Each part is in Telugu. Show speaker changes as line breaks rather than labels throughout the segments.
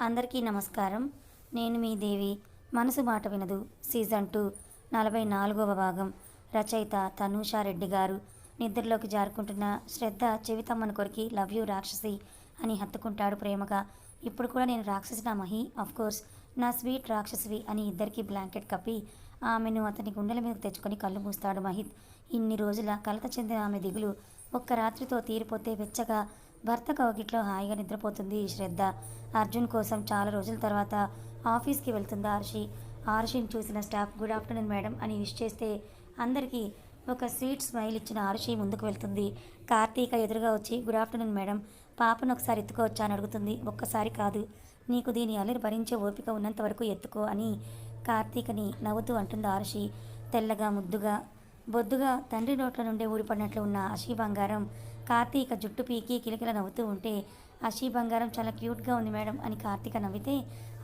అందరికీ నమస్కారం. నేను మీ దేవి. మనసు మాట వినదు. సీజన్ టూ నలభై నాలుగవ భాగం. రచయిత తనూషా రెడ్డి గారు. నిద్రలోకి జారుకుంటున్న శ్రద్ధ చెవితమ్మను కొరికి లవ్ యూ రాక్షసి అని హత్తుకుంటాడు ప్రేమగా. ఇప్పుడు కూడా నేను రాక్షసి నా మహి కోర్స్ నా స్వీట్ రాక్షసివి అని ఇద్దరికి బ్లాంకెట్ కప్పి ఆమెను అతని గుండెల మీద తెచ్చుకొని కళ్ళు మూస్తాడు మహిత్. ఇన్ని రోజుల కలత చెందిన ఆమె దిగులు ఒక్క రాత్రితో తీరిపోతే వెచ్చగా భర్త కౌగిట్లో హాయిగా నిద్రపోతుంది శ్రద్ధ. అర్జున్ కోసం చాలా రోజుల తర్వాత ఆఫీస్కి వెళ్తుంది ఆర్షి. ఆర్షిని చూసిన స్టాఫ్ గుడ్ ఆఫ్టర్నూన్ మేడం అని విష్ చేస్తే అందరికీ ఒక స్వీట్ స్మైల్ ఇచ్చిన ఆర్షి ముందుకు వెళ్తుంది. కార్తీక ఎదురుగా వచ్చి గుడ్ ఆఫ్టర్నూన్ మేడం పాపను ఒకసారి ఎత్తుకోవచ్చా అని అడుగుతుంది. ఒక్కసారి కాదు నీకు దీని అల్లరి భరించే ఓపిక ఉన్నంత వరకు ఎత్తుకో అని కార్తీకని నవ్వుతూ అంటుంది ఆర్షి. తెల్లగా ముద్దుగా బొద్దుగా తండ్రి నోట్ల నుండే ఊడిపడినట్లు ఉన్న అషీ బంగారం కార్తీక జుట్టు పీకి కిలకిల నవ్వుతూ ఉంటే అషీ బంగారం చాలా క్యూట్గా ఉంది మేడం అని కార్తీక నవ్వితే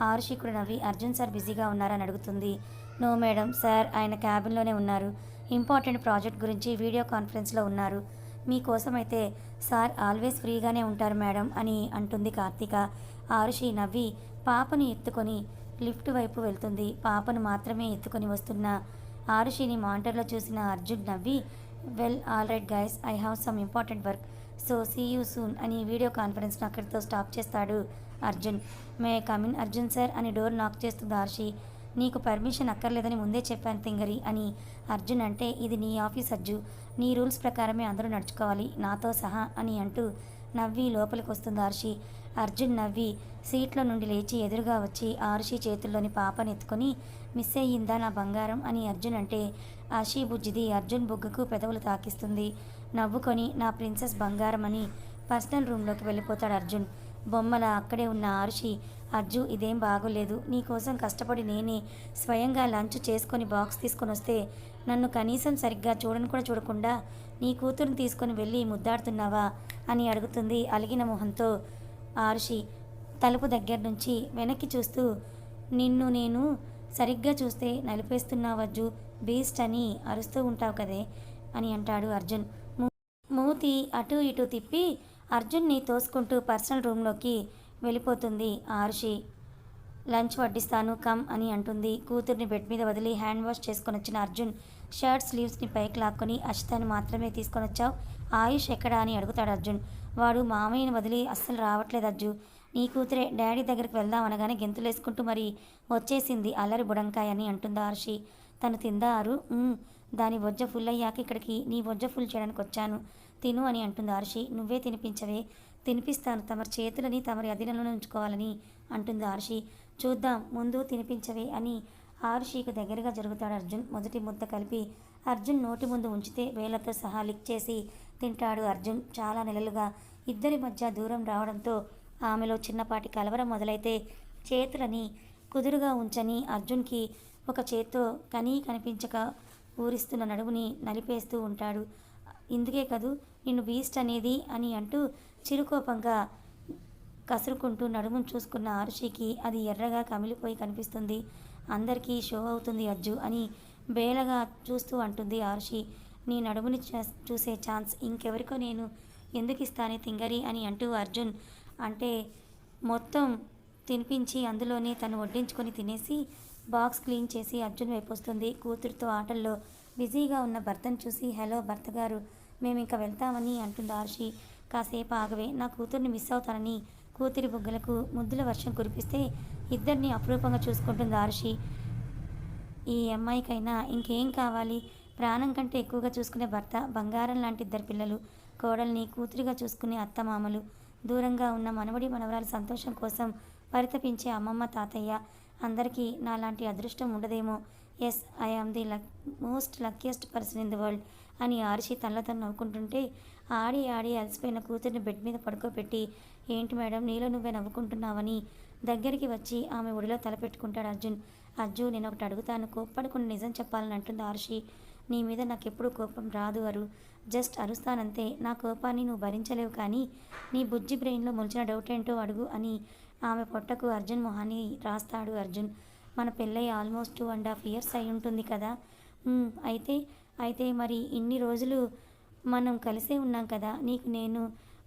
ఆరుషి కూడా నవ్వి అర్జున్ సార్ బిజీగా ఉన్నారని అడుగుతుంది. నో మేడం సార్ ఆయన క్యాబిన్లోనే ఉన్నారు. ఇంపార్టెంట్ ప్రాజెక్ట్ గురించి వీడియో కాన్ఫరెన్స్లో ఉన్నారు. మీకోసమైతే సార్ ఆల్వేస్ ఫ్రీగానే ఉంటారు మేడం అని అంటుంది కార్తీక. ఆరుషి నవ్వి పాపని ఎత్తుకొని లిఫ్ట్ వైపు వెళ్తుంది. పాపను మాత్రమే ఎత్తుకొని వస్తున్న. ఆరుషిని మానిటర్లో చూసిన అర్జున్ నవ్వి well all right guys I have some important work so see you soon అని వీడియో కాన్ఫరెన్స్ను అక్కడితో స్టాప్ చేస్తాడు Arjun. May come in Arjun sir అని డోర్ నాక్ చేస్తుంది ఆర్షి నీకు పర్మిషన్ అక్కర్లేదని ముందే చెప్పాను తింగరి అని అర్జున్ అంటే ఇది నీ ఆఫీస్ అర్జు. నీ రూల్స్ ప్రకారమే అందరూ నడుచుకోవాలి నాతో సహా అని అంటూ నవ్వి లోపలికి వస్తుంది ఆర్షి అర్జున్ నవ్వి సీట్లో నుండి లేచి ఎదురుగా వచ్చి ఆర్షి చేతుల్లోని పాపను ఎత్తుకొని మిస్ అయ్యిందా నా బంగారం? అని అర్జున్ అంటే ఆశీ బుజ్జిది అర్జున్ బుగ్గకు పెదవులు తాకిస్తుంది. నవ్వుకొని నా ప్రిన్సెస్ బంగారం అని పర్సనల్ రూమ్లోకి వెళ్ళిపోతాడు అర్జున్. బొమ్మల అక్కడే ఉన్న ఆరుషి అర్జు ఇదేం బాగోలేదు. నీకోసం కష్టపడి నేనే స్వయంగా లంచ్ చేసుకొని బాక్స్ తీసుకొని వస్తే నన్ను కనీసం సరిగ్గా చూడని కూడా చూడకుండా నీ కూతురుని తీసుకొని వెళ్ళి ముద్దాడుతున్నావా అని అడుగుతుంది అలిగిన మొహంతో ఆరుషి. తలుపు దగ్గర నుంచి వెనక్కి చూస్తూ నిన్ను నేను సరిగ్గా చూస్తే నలిపేస్తున్నావజ్జు బీస్ట్ అని అరుస్తూ ఉంటావు కదే అని అంటాడు అర్జున్. మూ- మూతి అటు ఇటు తిప్పి అర్జున్ని తోసుకుంటూ పర్సనల్ రూమ్లోకి వెళ్ళిపోతుంది ఆరుషి లంచ్ వడ్డిస్తాను కమ్ అని అంటుంది. కూతుర్ని బెడ్ మీద వదిలి హ్యాండ్ వాష్ చేసుకొని వచ్చిన అర్జున్ షర్ట్ స్లీవ్స్ని పైకి లాక్కొని అషితాని మాత్రమే తీసుకొని వచ్చావు? ఆయుష్ ఎక్కడా అని అడుగుతాడు అర్జున్. వాడు మామయ్యని వదిలి అస్సలు రావట్లేదు అర్జు నీ కూతురే డాడీ దగ్గరికి వెళ్దాం అనగానే గెంతులేసుకుంటూ మరి వచ్చేసింది అల్లరి బుడంకాయ అని అంటుంది ఆర్షి తను తిందారు. దాని బొజ్జ ఫుల్ అయ్యాక ఇక్కడికి నీ బొజ్జ ఫుల్ చేయడానికి వచ్చాను. తిను అని అంటుంది ఆర్షి నువ్వే తినిపించవే. తినిపిస్తాను. తమరి చేతులని తమరి అధీనంలో ఉంచుకోవాలని అంటుంది ఆర్షి చూద్దాం. ముందు తినిపించవే అని ఆర్షికి దగ్గరగా జరుగుతాడు అర్జున్. మొదటి ముద్ద కలిపి అర్జున్ నోటి ముందు ఉంచితే వేలతో సహా లిక్ చేసి తింటాడు అర్జున్. చాలా నెలలుగా ఇద్దరి మధ్య దూరం రావడంతో ఆమెలో చిన్నపాటి కలవరం మొదలైతే చేతులని కుదురుగా ఉంచని అర్జున్కి ఒక చేత్తో కనీ కనిపించక ఊరిస్తున్న నడుముని నలిపేస్తూ ఉంటాడు. ఇందుకే కదూ నిన్ను బీస్ట్ అనేది అని అంటూ చిరుకోపంగా కసురుకుంటూ నడుమును చూసుకున్న ఆరుషికి అది ఎర్రగా కమిలిపోయి కనిపిస్తుంది. అందరికీ షో అవుతుంది అజ్జు అని బేలగా చూస్తూ అంటుంది ఆరుషి. నీ నడుముని చూసే ఛాన్స్ ఇంకెవరికో నేను ఎందుకు ఇస్తానే తింగరి అని అంటూ అర్జున్ అంటే మొత్తం తినిపించి అందులోనే తను వడ్డించుకొని తినేసి బాక్స్ క్లీన్ చేసి అర్జున్ వైపు వస్తుంది. కూతురుతో ఆటల్లో బిజీగా ఉన్న భర్తను చూసి హలో భర్త గారు మేము ఇంకా వెళ్తామని అంటుంది ఆర్షి. కాసేపు ఆగవే నా కూతుర్ని మిస్ అవుతానని కూతురి బుగ్గలకు ముద్దుల వర్షం కురిపిస్తే ఇద్దరిని అపురూపంగా చూసుకుంటుంది ఆర్షి. ఈ అమ్మాయికైనా ఇంకేం కావాలి? ప్రాణం కంటే ఎక్కువగా చూసుకునే భర్త బంగారం లాంటి ఇద్దరు పిల్లలు కోడల్ని కూతురిగా చూసుకునే అత్తమామలు దూరంగా ఉన్న మనవడి మనవరాల సంతోషం కోసం పరితపించే అమ్మమ్మ తాతయ్య అందరికీ నాలాంటి అదృష్టం ఉండదేమో. Yes I am the luck most luckiest person in the world అని ఆర్షి తనలతో నవ్వుకుంటుంటే ఆడి ఆడి అలసిపోయిన కూతుర్ని బెడ్ మీద పడుకోబెట్టి ఏంటి మేడం నీలో నువ్వే నవ్వుకుంటున్నావని దగ్గరికి వచ్చి ఆమె ఒడిలో తలపెట్టుకుంటాడు అర్జున్. అర్జు నేను ఒకటి అడుగుతాను కోప్పడకుండా నిజం చెప్పాలని అంటుంది ఆర్షి. నీ మీద నాకు ఎప్పుడు కోపం రాదు అరు. జస్ట్ అరుస్తానంతే. నా కోపాన్ని నువ్వు భరించలేవు కానీ నీ బుజ్జి బ్రెయిన్లో మొలిచిన డౌట్ ఏంటో అడుగు అని ఆమె పొట్టకు అర్జున్ మొహాన్ని రాస్తాడు అర్జున్. మన పెళ్ళై almost two and half years అయి ఉంటుంది కదా అయితే అయితే మరి ఇన్ని రోజులు మనం కలిసే ఉన్నాం కదా. నీకు నేను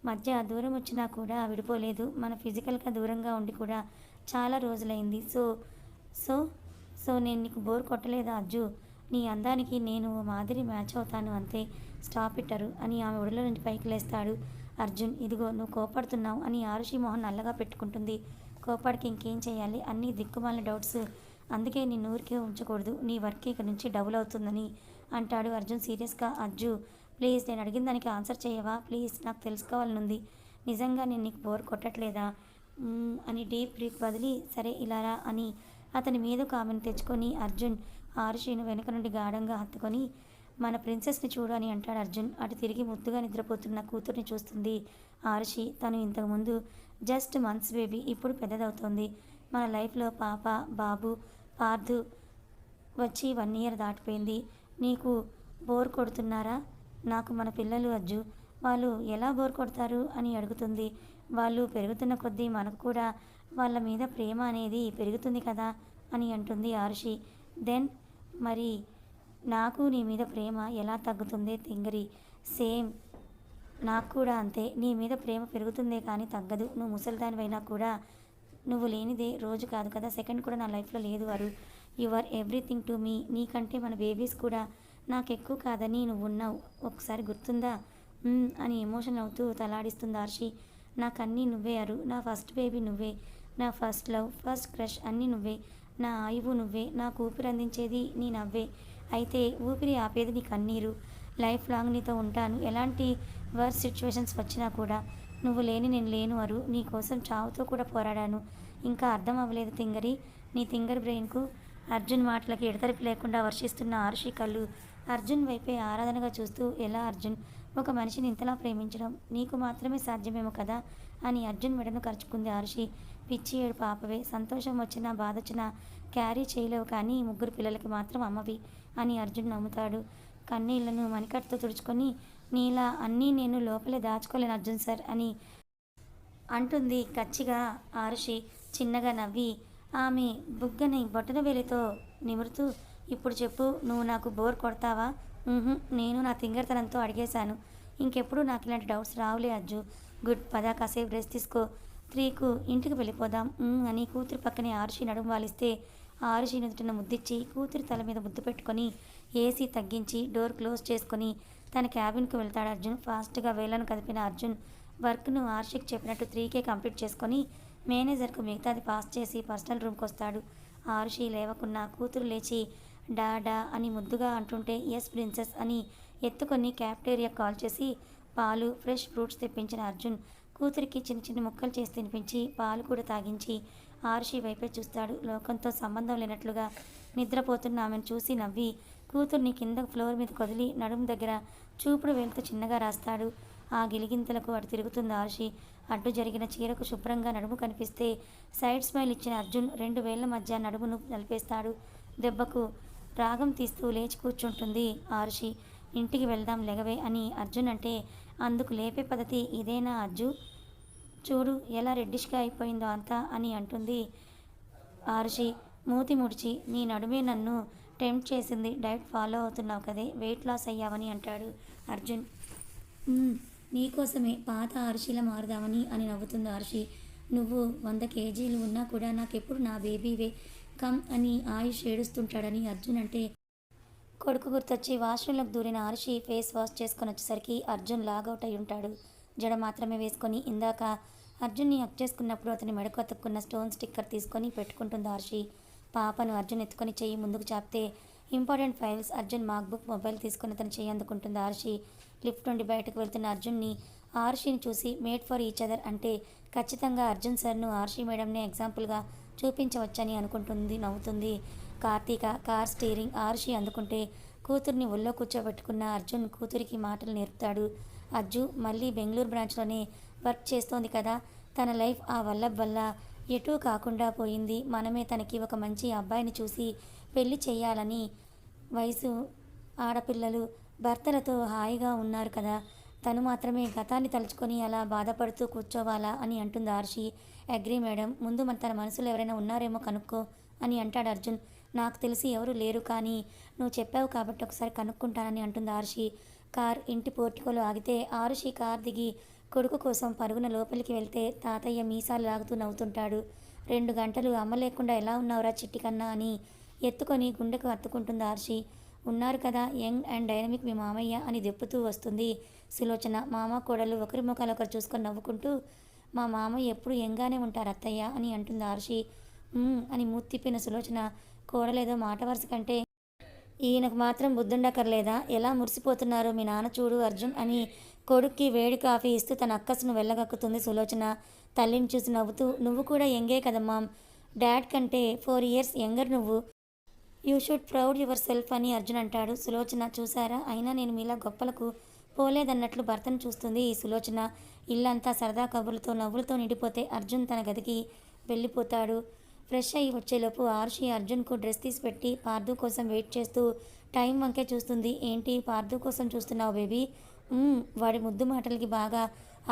మధ్య దూరం వచ్చినా కూడా విడిపోలేదు. మన ఫిజికల్గా దూరంగా ఉండి కూడా చాలా రోజులైంది. సో సో సో నేను నీకు బోర్ కొట్టలేదా అజ్జు నీ అందానికి నేను ఓ మాదిరి మ్యాచ్ అవుతాను అంతే. స్టాప్ ఇట్టరు అని ఆమె ఒడిలో నుంచి పైకి లేస్తాడు. అర్జున్ ఇదిగో నువ్వు కోపడుతున్నావు అని ఆరుషి మొహం నల్లగా పెట్టుకుంటుంది. కోపాడికి ఇంకేం చేయాలి? అన్ని దిక్కుమాలిన డౌట్స్ అందుకే నీ ఊరికే ఉంచకూడదు. నీ వర్క్ ఇక నుంచి డబుల్ అవుతుందని అంటాడు అర్జున్ సీరియస్గా. అర్జు ప్లీజ్ నేను అడిగిన దానికి ఆన్సర్ చేయవా? ప్లీజ్ నాకు తెలుసుకోవాలనుంది. నిజంగా నేను నీకు బోర్ కొట్టట్లేదా? అని డీప్ బ్రీత్ వదిలి సరే ఇలారా అని అతని మీదకు ఆమెను తెచ్చుకొని అర్జున్ ఆరుషిని వెనుక నుండి గాఢంగా హత్తుకొని మన ప్రిన్సెస్ని చూడు అని అంటాడు అర్జున్. అటు తిరిగి ముద్దుగా నిద్రపోతున్న కూతుర్ని చూస్తుంది ఆర్షి. తను ఇంతకుముందు జస్ట్ మంత్స్ బేబీ. ఇప్పుడు పెద్దదవుతోంది. మన లైఫ్లో పాప బాబు పార్థు వచ్చి వన్ ఇయర్ దాటిపోయింది. నీకు బోర్ కొడుతున్నారా? నాకు మన పిల్లలు అజ్జు. వాళ్ళు ఎలా బోర్ కొడతారు? అని అడుగుతుంది. వాళ్ళు పెరుగుతున్న కొద్దీ మనకు కూడా వాళ్ళ మీద ప్రేమ అనేది పెరుగుతుంది కదా? అని అంటుంది ఆరుషి. దెన్ మరి నాకు నీ మీద ప్రేమ ఎలా తగ్గుతుంది తింగరి. సేమ్ నాకు కూడా అంతే. నీ మీద ప్రేమ పెరుగుతుందే కానీ తగ్గదు. నువ్వు ముసలిదానివైనా కూడా నువ్వు లేనిదే రోజు కాదు కదా. సెకండ్ కూడా నా లైఫ్లో లేదు వారు you are everything to me. నీకంటే మన బేబీస్ కూడా నాకు ఎక్కువ కాదని నువ్వు ఉన్నావు ఒకసారి గుర్తుందా? అని ఎమోషన్ అవుతూ తలాడిస్తుంది ఆర్షి. నాకన్నీ నువ్వే అరు నా ఫస్ట్ బేబీ నువ్వే. నా ఫస్ట్ లవ్ ఫస్ట్ క్రష్ అన్నీ నువ్వే. నా ఆయువు నువ్వే. నా కూపిరందించేది అందించేది నీ నవ్వే. అయితే ఊపిరి ఆపేది నీ కన్నీరు. లైఫ్ లాంగ్ నీతో ఉంటాను. ఎలాంటి వర్స్ సిచ్యువేషన్స్ వచ్చినా కూడా నువ్వు లేని నేను లేను అరు. నీ కోసం చావుతో కూడా పోరాడాను. ఇంకా అర్థం అవ్వలేదు తింగరి. నీ తింగర్ బ్రెయిన్కు అర్జున్ మాటలకి ఎడతెరిపి లేకుండా వర్షిస్తున్న ఆర్షి కళ్ళు. అర్జున్ వైపే ఆరాధనగా చూస్తూ ఎలా అర్జున్? ఒక మనిషిని ఇంతలా ప్రేమించడం నీకు మాత్రమే సాధ్యమేమో కదా? అని అర్జున్ మెడను ఖర్చుకుంది ఆర్షి. పిచ్చి ఏడు పాపవే. సంతోషం వచ్చినా బాధ వచ్చినా క్యారీ చేయలేవు కానీ ముగ్గురు పిల్లలకి మాత్రం అమ్మవి. అని అర్జున్ నమ్ముతాడు. కన్నీళ్ళను మణికట్టుతో తుడుచుకొని నీలా అన్నీ నేను లోపలే దాచుకోలేను అర్జున్ సార్ అని అంటుంది కచ్చిగా ఆరుషి చిన్నగా నవ్వి. ఆమె బుగ్గని బొట్టన వేలితో నిమురుతూ ఇప్పుడు చెప్పు నువ్వు నాకు బోర్ కొడతావా? నేను నా తింగరతనంతో అడిగేశాను. ఇంకెప్పుడు నాకు ఇలాంటి డౌట్స్ రావులే అజ్జు గుడ్ పదా కాసేపు రెస్ట్ తీసుకో. త్రీకు ఇంటికి వెళ్ళిపోదాం అని కూతురు పక్కనే ఆరుషి నడుము వాలిస్తే ఆరుషి నుదుటిన ముద్దిచ్చి కూతురి తల మీద ముద్దు పెట్టుకొని ఏసీ తగ్గించి డోర్ క్లోజ్ చేసుకొని తన క్యాబిన్కు వెళ్తాడు అర్జున్. ఫాస్ట్గా వేలను కదిపిన అర్జున్ వర్క్ను ఆర్షిక్ చెప్పినట్టు త్రీకే కంప్లీట్ చేసుకొని మేనేజర్కు మిగతాది పాస్ చేసి పర్సనల్ రూమ్కి వస్తాడు. ఆరుషి లేవకున్న కూతురు లేచి డా డా అని ముద్దుగా అంటుంటే ఎస్ ప్రిన్సెస్ అని ఎత్తుకొని క్యాఫ్టేరియా కాల్ చేసి పాలు ఫ్రెష్ ఫ్రూట్స్ తెప్పించిన అర్జున్ కూతురికి చిన్న చిన్న ముక్కలు చేసి తినిపించి పాలు కూడా తాగించి ఆర్షి వైపే చూస్తాడు. లోకంతో సంబంధం లేనట్లుగా నిద్రపోతున్న ఆమెను చూసి నవ్వి కూతుర్ని కింద ఫ్లోర్ మీద కొదిలి నడుము దగ్గర చూపుడు వేలుతో చిన్నగా రాస్తాడు. ఆ గిలిగింతలకు అటు తిరుగుతుంది ఆర్షి. అడ్డు జరిగిన చీరకు శుభ్రంగా నడుము కనిపిస్తే సైడ్ స్మైల్ ఇచ్చిన అర్జున్ రెండు వేళ్ళ మధ్య నడుమును నలిపేస్తాడు. దెబ్బకు రాగం తీస్తూ లేచి కూర్చుంటుంది ఆర్షి. ఇంటికి వెళ్దాం లెగవే అని అర్జున్ అంటే అందుకు లేపే పద్ధతి ఇదేనా అర్జు? చూడు ఎలా రెడ్డిష్గా అయిపోయిందో అంతా అని అంటుంది. ఆరుషి మూతి ముడిచి నీ నడుమే నన్ను టెంప్ట్ చేసింది. డైట్ ఫాలో అవుతున్నావు కదే వెయిట్ లాస్ అయ్యావని అంటాడు అర్జున్. నీకోసమే పాత ఆరుషిలా మారుదామని అని నవ్వుతుంది ఆరుషి నువ్వు వంద కేజీలు ఉన్నా కూడా నాకెప్పుడు నా బేబీవే కమ్ అని ఆయుష్ ఏడుస్తుంటాడని అర్జున్ అంటే కొడుకు గుర్తొచ్చి వాష్రూమ్లోకి దూరిన ఆరుషి ఫేస్ వాష్ చేసుకొని వచ్చేసరికి అర్జున్ లాగౌట్ అయి ఉంటాడు. జడ మాత్రమే వేసుకొని ఇందాక అర్జున్ని హక్ చేసుకున్నప్పుడు అతని మెడకు అతుక్కున్న స్టోన్ స్టిక్కర్ తీసుకొని పెట్టుకుంటుంది ఆర్షి పాపను అర్జున్ ఎత్తుకొని చెయ్యి ముందుకు చాపితే important files Arjun MacBook mobile తీసుకుని అతను చెయ్యి అందుకుంటుంది ఆర్షి లిఫ్ట్ నుండి బయటకు వెళ్తున్న అర్జున్ని ఆర్షిని చూసి మేడ్ ఫర్ ఈచ్ అదర్ అంటే ఖచ్చితంగా అర్జున్ సార్ను ఆర్షి మేడంనే ఎగ్జాంపుల్గా చూపించవచ్చని అనుకుంటుంది నవ్వుతుంది. కార్తీక కార్ స్టీరింగ్ ఆర్షి అందుకుంటే కూతుర్ని ఒళ్ళో కూర్చోబెట్టుకున్న అర్జున్ కూతురికి మాటలు నేర్పుతాడు. అర్జు మళ్ళీ బెంగళూరు బ్రాంచ్లోనే వర్క్ చేస్తోంది కదా. తన లైఫ్ ఆ వల్లభ్ వల్ల ఎటూ కాకుండా పోయింది. మనమే తనకి ఒక మంచి అబ్బాయిని చూసి పెళ్ళి చేయాలని వయసు ఆడపిల్లలు భర్తలతో హాయిగా ఉన్నారు కదా. తను మాత్రమే గతాన్ని తలుచుకొని అలా బాధపడుతూ కూర్చోవాలా అని అంటుంది ఆర్షి. అగ్రి మేడం ముందు మన తన మనసులో ఎవరైనా ఉన్నారేమో కనుక్కో అని అంటాడు అర్జున్. నాకు తెలిసి ఎవరు లేరు కానీ నువ్వు చెప్పావు కాబట్టి ఒకసారి కనుక్కుంటానని అంటుంది ఆర్షి. కార్ ఇంటి పోర్టికోలో ఆగితే ఆరుషి కార్ దిగి కొడుకు కోసం పరుగున లోపలికి వెళ్తే తాతయ్య మీసాలు లాగుతూ నవ్వుతుంటాడు. రెండు గంటలు అమ్మ లేకుండా ఎలా ఉన్నావురా చిట్టి కన్నా అని ఎత్తుకొని గుండెకు అత్తుకుంటుంది ఆర్షి. ఉన్నారు కదా యంగ్ అండ్ డైనమిక్ మీ మామయ్య అని దెప్పుతూ వస్తుంది సులోచన. మామ కోడలు ఒకరి ముఖాలు ఒకరు చూసుకొని నవ్వుకుంటూ మా మామయ్య ఎప్పుడు యంగానే ఉంటారు అత్తయ్య అని అంటుంది ఆర్షి. అని మూతిప్పిన సులోచన కోడలేదో మాట వరుస కంటే ఈయనకు మాత్రం బుద్ధుండక్కర్లేదా? ఎలా మురిసిపోతున్నారో మీ నాన్న చూడు అర్జున్ అని కొడుక్కి వేడి కాఫీ ఇస్తూ తన అక్కసును వెళ్ళగక్కుతుంది సులోచన. తల్లిని చూసి నవ్వుతూ నువ్వు కూడా యంగే కదమ్మా. డాడ్ కంటే ఫోర్ ఇయర్స్ యంగర్ నువ్వు. You should proud yourself అని అర్జున్ అంటాడు. సులోచన చూసారా? అయినా నేను మీలా గొప్పలకు పోలేదన్నట్లు భర్తను చూస్తుంది ఈ సులోచన. ఇల్లంతా సరదా కబుర్లతో నవ్వులతో నిండిపోతే అర్జున్ తన గదికి వెళ్ళిపోతాడు. ఫ్రెష్ అయ్యి వచ్చేలోపు ఆర్షి అర్జున్కు డ్రెస్ తీసి పెట్టి పార్దు కోసం వెయిట్ చేస్తూ టైం వంకే చూస్తుంది. ఏంటి? పార్దు కోసం చూస్తున్నావు బేబీ? వాడి ముద్దు మాటలకి బాగా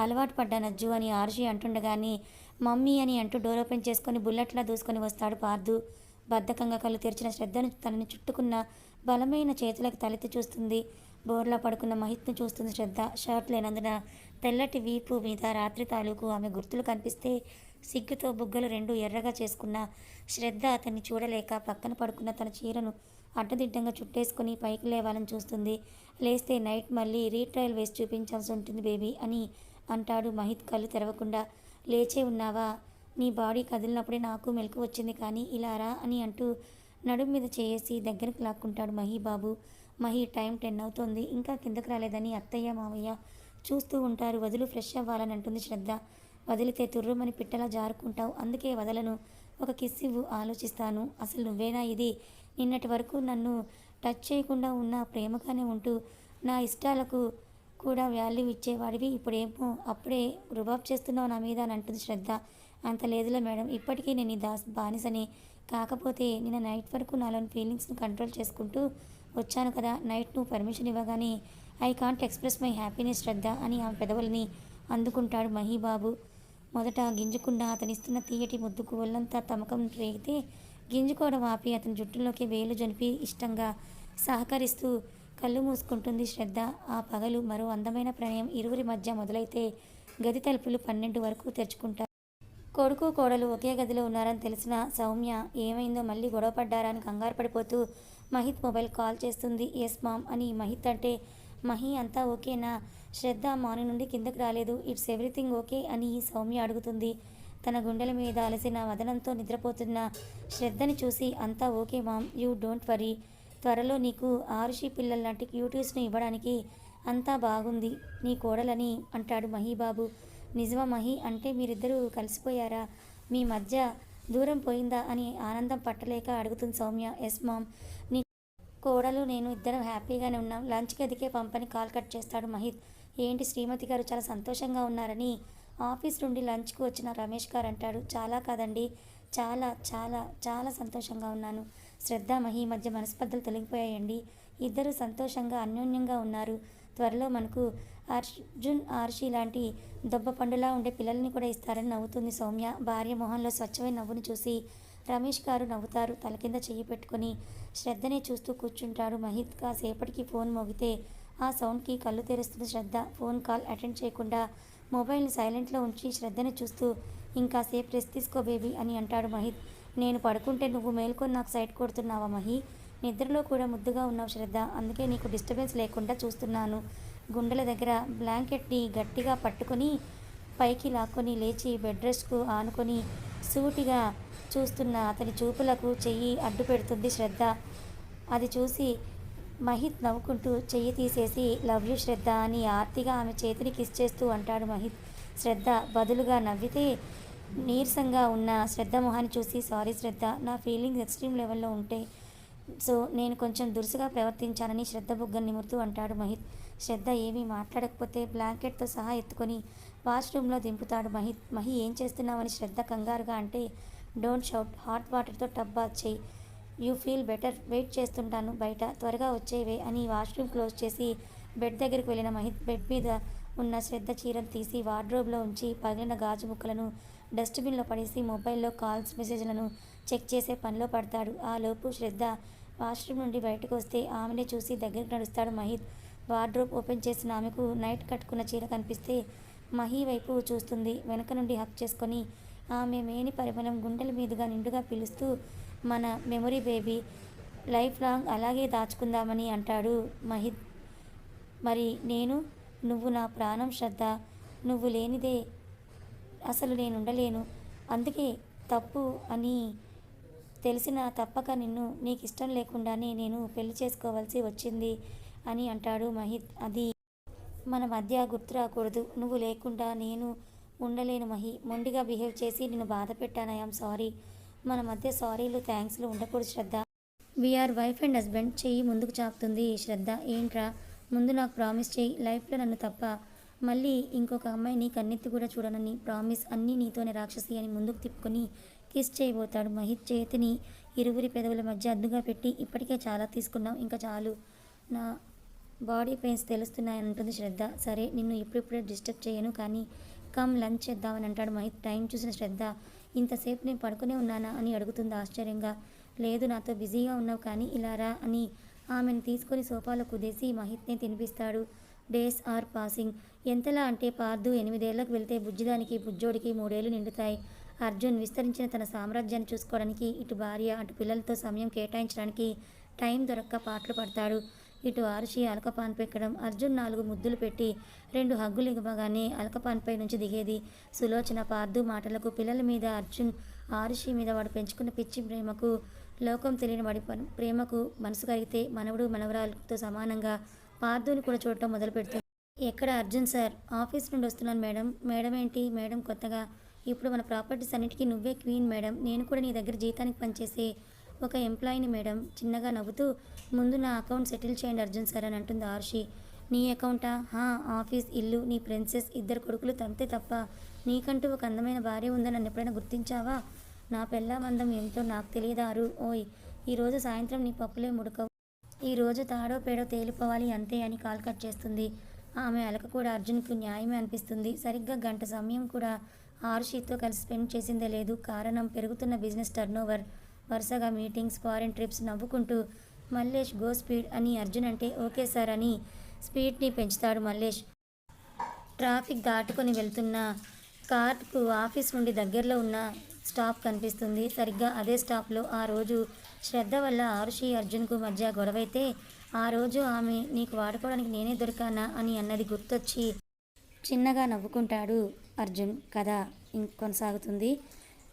అలవాటు పడ్డాను అజ్జు అని ఆర్షి అంటుండగాని మమ్మీ అని అంటూ డోర్ ఓపెన్ చేసుకొని బుల్లెట్లా దూసుకొని వస్తాడు పార్దు. బద్ధకంగా కళ్ళు తెరిచిన శ్రద్ధను తనని చుట్టుకున్న బలమైన చేతులకు తలెత్తి చూస్తుంది. బోర్లా పడుకున్న మహిత్ను చూస్తుంది శ్రద్ధ. షర్ట్ లేనందున తెల్లటి వీపు మీద రాత్రి తాలూకు ఆమె గుర్తులు కనిపిస్తే సిగ్గుతో బుగ్గలు రెండు ఎర్రగా చేసుకున్న శ్రద్ధ అతన్ని చూడలేక పక్కన పడుకున్న తన చీరను అడ్డదిడ్డంగా చుట్టేసుకుని పైకి లేవాలని చూస్తుంది. లేస్తే నైట్ మళ్ళీ రీట్రయల్ వేసి చూపించాల్సి ఉంటుంది బేబీ అని అంటాడు మహిత్ కళ్ళు తెరవకుండా. లేచే ఉన్నావా? నీ బాడీ కదిలినప్పుడే నాకు మెలకు వచ్చింది కానీ ఇలా రా అని అంటూ నడుము మీద చేసి దగ్గరకు లాక్కుంటాడు మహి బాబు. మహి టైం టెన్ అవుతోంది ఇంకా కిందకు రాలేదని అత్తయ్య మామయ్య చూస్తూ ఉంటారు. వదులు ఫ్రెష్ అవ్వాలని అంటుంది శ్రద్ధ. వదిలితే తుర్రుమని పిట్టలా జారుకుంటావు. అందుకే వదలను. ఒక కిస్ ఇవ్వు ఆలోచిస్తాను. అసలు నువ్వేనా ఇది? నిన్నటి వరకు నన్ను టచ్ చేయకుండా ఉన్న ప్రేమగానే ఉంటూ నా ఇష్టాలకు కూడా వాల్యూ ఇచ్చేవాడివి. ఇప్పుడేమో అప్పుడే రుబాబ్ చేస్తున్నావు నా మీద అని అంటుంది శ్రద్ధ. అంత లేదులే మేడం. ఇప్పటికీ నేను ఈ దాస్ బానిసని. కాకపోతే నిన్న నైట్ వరకు నాలోని ఫీలింగ్స్ని కంట్రోల్ చేసుకుంటూ వచ్చాను కదా. నైట్ నువ్వు పర్మిషన్ ఇవ్వగానే I can't express my happiness Shraddha అని ఆమె పెదవుల్ని అందుకుంటాడు మహీబాబు. మొదట గింజుకున్న అతనిస్తున్న తీయటి ముద్దుకు ఒళ్ళంతా తమకం రేగితే గింజుకోవడం ఆపి అతని జుట్టులోకి వేలు జనిపి ఇష్టంగా సహకరిస్తూ కళ్ళు మూసుకుంటుంది శ్రద్ధ. ఆ పగలు మరో అందమైన ప్రణయం ఇరువురి మధ్య మొదలైతే గది తలుపులు పన్నెండు వరకు తెరుచుకుంటారు. కొడుకు కోడలు ఒకే గదిలో ఉన్నారని తెలిసిన సౌమ్య ఏమైందో మళ్ళీ గొడవ పడ్డారా అని కంగారు పడిపోతూ మహిత్ మొబైల్ కాల్ చేస్తుంది. ఎస్ మామ్ అని మహిత్ అంటే మహి అంతా ఓకేనా? శ్రద్ధ మార్నింగ్ నుండి కిందకి రాలేదు. ఇట్స్ ఎవ్రీథింగ్ ఓకే అని సౌమ్య అడుగుతుంది. తన గుండెల మీద అలసిన వదనంతో నిద్రపోతున్న శ్రద్ధని చూసి అంతా okay mom you don't worry. త్వరలో నీకు ఆరుషి పిల్లల లాంటి క్యూటీస్ని ఇవ్వడానికి అంతా బాగుంది. నీ కోడలని అంటాడు మహీబాబు. నిజమా మహి? అంటే మీరిద్దరూ కలిసిపోయారా? మీ మధ్య దూరం పోయిందా? అని ఆనందం పట్టలేక అడుగుతుంది సౌమ్య. ఎస్ మామ్ నీ కోడలు నేను ఇద్దరం హ్యాపీగానే ఉన్నాం. లంచ్ గదికే పంపని కాల్ కట్ చేస్తాడు మహిత్. ఏంటి శ్రీమతి గారు చాలా సంతోషంగా ఉన్నారని? ఆఫీస్ నుండి లంచ్కు వచ్చిన రమేష్ గారు అంటాడు. చాలా కాదండి. చాలా చాలా చాలా సంతోషంగా ఉన్నాను. శ్రద్ధ మహి మధ్య మనస్పర్ధలు తొలగిపోయాయండి. ఇద్దరు సంతోషంగా అన్యోన్యంగా ఉన్నారు. త్వరలో మనకు అర్జున్ ఆర్షి లాంటి దొబ్బ పండులా ఉండే పిల్లల్ని కూడా ఇస్తారని నవ్వుతుంది సౌమ్య. భార్య మొహంలో స్వచ్ఛమైన నవ్వును చూసి రమేష్ గారు నవ్వుతారు. తల కింద చెయ్యి పెట్టుకుని శ్రద్ధనే చూస్తూ కూర్చుంటాడు మహిత్. కాసేపటికి ఫోన్ మోగితే ఆ సౌండ్కి కళ్ళు తెరుస్తున్న శ్రద్ధ. ఫోన్ కాల్ అటెండ్ చేయకుండా మొబైల్ని సైలెంట్లో ఉంచి శ్రద్ధని చూస్తూ ఇంకాసేపు రెస్ట్ తీసుకో బేబీ అని అంటాడు మహిత్. నేను పడుకుంటే నువ్వు మేల్కొని నాకు సైట్ కొడుతున్నావా మహి? నిద్రలో కూడా ముద్దుగా ఉన్నావు శ్రద్ధ. అందుకే నీకు డిస్టర్బెన్స్ లేకుండా చూస్తున్నాను. గుండెల దగ్గర బ్లాంకెట్ని గట్టిగా పట్టుకొని పైకి లాక్కొని లేచి బెడ్ రెస్ట్కు ఆనుకొని సూటిగా చూస్తున్న అతని చూపులకు చెయ్యి అడ్డు పెడుతుంది శ్రద్ధ. అది చూసి మహిత్ నవ్వుకుంటూ చెయ్యి తీసేసి లవ్ యూ శ్రద్ధ అని ఆర్తిగా ఆమె చేతిని కిస్ చేస్తూ అంటాడు మహిత్. శ్రద్ధ బదులుగా నవ్వితే నీరసంగా ఉన్న శ్రద్ధ మొహాన్ని చూసి సారీ శ్రద్ధ నా ఫీలింగ్స్ ఎక్స్ట్రీమ్ లెవెల్లో ఉంటే సో నేను కొంచెం దురుసుగా ప్రవర్తించానని శ్రద్ధ బుగ్గ నిమురుతూ అంటాడు మహిత్. శ్రద్ధ ఏమీ మాట్లాడకపోతే బ్లాంకెట్తో సహా ఎత్తుకొని వాష్రూమ్లో దింపుతాడు మహిత్. మహి ఏం చేస్తున్నావని శ్రద్ధ కంగారుగా అంటే డోంట్ షౌట్. హాట్ వాటర్తో టబ్ బాత్ చేయి. You feel better. వెయిట్ చేస్తుంటాను బయట. త్వరగా వచ్చేవే అని వాష్రూమ్ క్లోజ్ చేసి బెడ్ దగ్గరికి వెళ్ళిన మహిత్ బెడ్ మీద ఉన్న శ్రద్ధ చీరను తీసి వార్డ్రోబ్లో ఉంచి పగిలిన గాజు ముక్కలను డస్ట్బిన్లో పడేసి మొబైల్లో కాల్స్ మెసేజ్లను చెక్ చేసే పనిలో పడతాడు. ఆ లోపు శ్రద్ధ వాష్రూమ్ నుండి బయటకు వస్తే ఆమెనే చూసి దగ్గరికి నడుస్తాడు మహిత్. వార్డ్రోబ్ ఓపెన్ చేసిన ఆమెకు నైట్ కట్టుకున్న చీర కనిపిస్తే మహి వైపు చూస్తుంది. వెనక నుండి హక్ చేసుకొని ఆమె మేని పరిమళం గుండెల మీదుగా నిండుగా పిలుస్తూ మన మెమొరీ బేబీ లైఫ్ లాంగ్ అలాగే దాచుకుందామని అంటాడు మహిత్ మరి నేను నువ్వు నా ప్రాణం శ్రద్ధ నువ్వు లేనిదే అసలు నేను ఉండలేను అందుకే తప్పు అని తెలిసిన తప్పక నిన్ను నీకు ఇష్టం లేకుండానే నేను పెళ్ళి చేసుకోవాల్సి వచ్చింది అని అంటాడు మహిత్ అది మన మధ్య గుర్తు రాకూడదు. నువ్వు లేకుండా నేను ఉండలేను మహి. మొండిగా బిహేవ్ చేసి నిన్ను బాధ పెట్టాను. I'm sorry. మన మధ్య సారీలు థ్యాంక్స్లు ఉండకూడదు Shraddha. We're wife and husband. చెయ్యి ముందుకు చాపుతుంది. శ్రద్ధ? ఏంట్రా? ముందు నాకు ప్రామిస్ చేయి లైఫ్లో నన్ను తప్ప. మళ్ళీ ఇంకొక అమ్మాయిని కన్నెత్తి కూడా చూడనని ప్రామిస్ అన్నీ నీతోనే రాక్షసి అని ముందుకు తిప్పుకొని కిస్ చేయబోతాడు మహిత్ చేతిని ఇరువురి పెదవుల మధ్య అద్దుగా పెట్టి ఇప్పటికే చాలా తీసుకున్నాం ఇంకా చాలు. నా బాడీ పెయిన్స్ తెలుస్తున్నాయని అంటుంది శ్రద్ధ. సరే నిన్ను ఇప్పుడిప్పుడే డిస్టర్బ్ చేయను కానీ కమ్ లంచ్ చేద్దామని అంటాడు మహిత్ టైం చూసిన శ్రద్ధ. ఇంతసేపు నేను పడుకునే ఉన్నానా అని అడుగుతుంది ఆశ్చర్యంగా. లేదు నాతో బిజీగా ఉన్నావు కానీ ఇలా రా అని ఆమెను తీసుకొని సోఫాలో కుదేసి మహిత్ని తినిపిస్తాడు. Days are passing. ఎంతలా అంటే పార్దు ఎనిమిదేళ్ళకు వెళ్తే బుజ్జిదానికి బుజ్జోడికి మూడేళ్ళు నిండుతాయి. అర్జున్ విస్తరించిన తన సామ్రాజ్యాన్ని చూసుకోవడానికి ఇటు భార్య అటు పిల్లలతో సమయం కేటాయించడానికి టైం దొరక్క పాటలు పడతాడు. ఇటు ఆర్షి అలకపాన్ పెక్కడం అర్జున్ నాలుగు ముద్దులు పెట్టి రెండు హగ్గులు ఇవ్వగానే అలకపాన్పై నుంచి దిగేది సులోచన. పార్దు మాటలకు పిల్లల మీద అర్జున్ ఆర్షి మీద వాడు పెంచుకున్న పిచ్చి ప్రేమకు లోకం తెలియని వాడి ప్రేమకు మనసు కరిగితే మనవడు మనవరాలతో సమానంగా పార్థుని కూడా చూడటం మొదలు పెడుతుంది ఎక్కడ అర్జున్ సార్? ఆఫీస్ నుండి వస్తున్నాను మేడం. మేడం ఏంటి? మేడం కొత్తగా. ఇప్పుడు మన ప్రాపర్టీస్ అన్నిటికీ నువ్వే క్వీన్ మేడం. నేను కూడా నీ దగ్గర జీతానికి పనిచేసే ఒక ఎంప్లాయీని మేడం చిన్నగా నవ్వుతూ ముందు నా అకౌంట్ సెటిల్ చేయండి అర్జున్ సార్ అని అంటుంది ఆర్షి. నీ అకౌంటా? హా ఆఫీస్ ఇల్లు నీ ప్రిన్సెస్ ఇద్దరు కొడుకులు తంతే తప్ప. నీకంటూ ఒక అందమైన భార్య ఉందని నన్ను ఎప్పుడైనా గుర్తించావా? నా పెళ్ళామందం ఏమిటో నాకు తెలియదారు ఓయ్ ఈరోజు సాయంత్రం నీ పప్పులే ముడకవు. ఈరోజు తాడో పేడో తేలిపోవాలి అంతే అని కాల్ కట్ చేస్తుంది. ఆమె అలక కూడా అర్జున్కు న్యాయమే అనిపిస్తుంది. సరిగ్గా గంట సమయం కూడా ఆరుషితో కలిసి స్పెండ్ చేసిందే లేదు. కారణం పెరుగుతున్న బిజినెస్ టర్నోవర్. వరుసగా మీటింగ్స్ ఫారిన్ ట్రిప్స్ నవ్వుకుంటూ మల్లేష్ గో స్పీడ్ అని అర్జున్ అంటే ఓకే సార్ అని స్పీడ్ని పెంచుతాడు మల్లేష్. ట్రాఫిక్ దాటుకొని వెళ్తున్న కార్కు ఆఫీస్ నుండి దగ్గరలో ఉన్న స్టాప్ కనిపిస్తుంది. సరిగ్గా అదే స్టాప్లో ఆ రోజు శ్రద్ధ వల్ల ఆరుషి అర్జున్కు మధ్య గొడవైతే ఆ రోజు ఆమె నీకు వాడుకోవడానికి నేనే దొరికానా? అని అన్నది గుర్తొచ్చి చిన్నగా నవ్వుకుంటాడు అర్జున్. కథ కొనసాగుతుంది